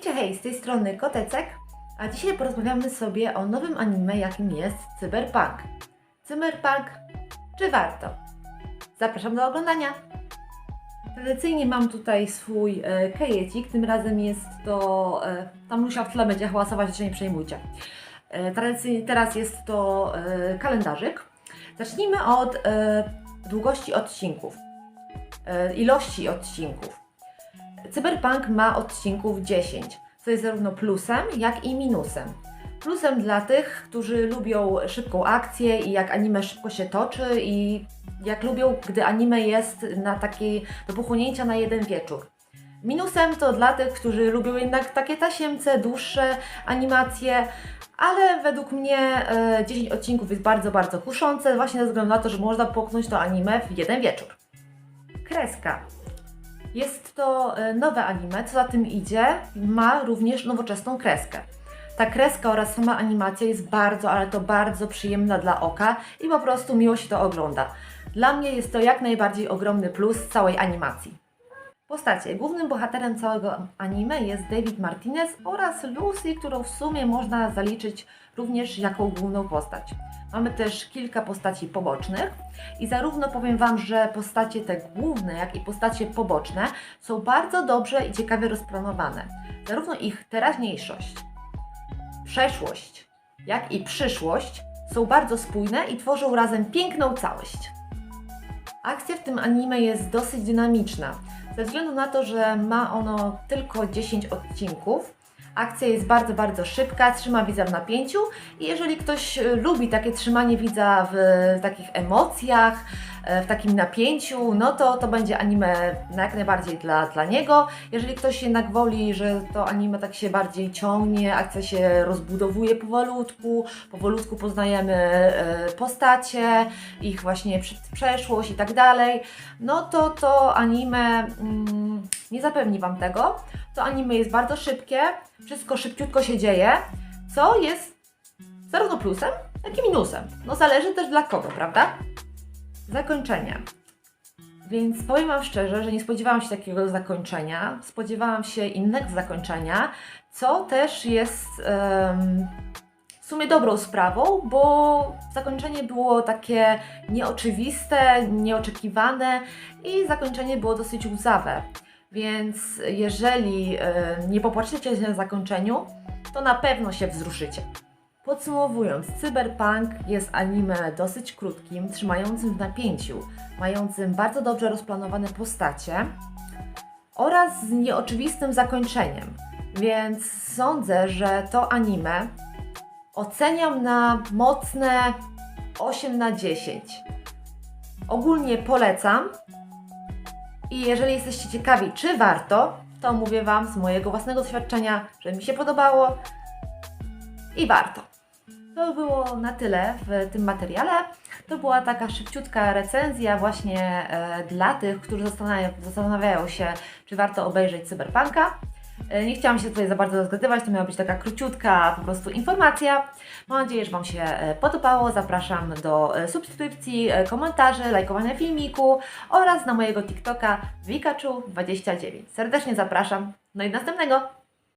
Hejcie hej, z tej strony Kotecek, a dzisiaj porozmawiamy sobie o nowym anime, jakim jest Cyberpunk. Cyberpunk, czy warto? Zapraszam do oglądania! Tradycyjnie mam tutaj swój e, kejecik, tym razem jest to, e, tam Lusia w tle będzie hałasować, się nie przejmujcie. E, tradycyjnie teraz jest to e, kalendarzyk. Zacznijmy od e, długości odcinków, e, ilości odcinków. Cyberpunk ma odcinków 10, co jest zarówno plusem, jak i minusem. Plusem dla tych, którzy lubią szybką akcję i jak anime szybko się toczy i jak lubią, gdy anime jest na takiej do pochłonięcia na jeden wieczór. Minusem to dla tych, którzy lubią jednak takie tasiemce, dłuższe animacje, ale według mnie e, 10 odcinków jest bardzo, bardzo kuszące, właśnie ze względu na to, że można połknąć to anime w jeden wieczór. Kreska. Jest to e, nowe anime, co za tym idzie, ma również nowoczesną kreskę. Ta kreska oraz sama animacja jest bardzo, ale to bardzo przyjemna dla oka i po prostu miło się to ogląda. Dla mnie jest to jak najbardziej ogromny plus całej animacji. Postacie. Głównym bohaterem całego anime jest David Martinez oraz Lucy, którą w sumie można zaliczyć również jako główną postać. Mamy też kilka postaci pobocznych i zarówno powiem Wam, że postacie te główne, jak i postacie poboczne są bardzo dobrze i ciekawie rozplanowane. Zarówno ich teraźniejszość, przeszłość, jak i przyszłość są bardzo spójne i tworzą razem piękną całość. Akcja w tym anime jest dosyć dynamiczna, ze względu na to, że ma ono tylko 10 odcinków. Akcja jest bardzo, bardzo szybka, trzyma widza w napięciu i jeżeli ktoś e, lubi takie trzymanie widza w takich emocjach, e, w takim napięciu, no to to będzie anime jak najbardziej dla, dla niego. Jeżeli ktoś jednak woli, że to anime tak się bardziej ciągnie, akcja się rozbudowuje powolutku, powolutku poznajemy e, postacie, ich właśnie przeszłość i tak dalej, no to to anime mm, nie zapewni Wam tego. To anime jest bardzo szybkie, wszystko szybciutko się dzieje, co jest zarówno plusem, jak i minusem. No zależy też dla kogo, prawda? Zakończenie. Więc powiem Wam szczerze, że nie spodziewałam się takiego zakończenia. Spodziewałam się innego zakończenia, co też jest em, w sumie dobrą sprawą, bo zakończenie było takie nieoczywiste, nieoczekiwane i zakończenie było dosyć łzawe. Więc jeżeli e, nie popłaczecie się na zakończeniu, to na pewno się wzruszycie. Podsumowując, Cyberpunk jest anime dosyć krótkim, trzymającym w napięciu, mającym bardzo dobrze rozplanowane postacie oraz z nieoczywistym zakończeniem. Więc sądzę, że to anime oceniam na mocne 8 na 10. Ogólnie polecam, i jeżeli jesteście ciekawi, czy warto, to mówię Wam z mojego własnego doświadczenia, że mi się podobało i warto. To było na tyle w tym materiale. To była taka szybciutka recenzja właśnie e, dla tych, którzy zastanawia, zastanawiają się, czy warto obejrzeć Cyberpunka. E, Nie chciałam się tutaj za bardzo rozgadywać, to miała być taka króciutka po prostu informacja. Mam nadzieję, że Wam się e, podobało. Zapraszam do e, subskrypcji, komentarzy, lajkowania filmiku oraz na mojego TikToka Wikachu29. Serdecznie zapraszam. No i następnego!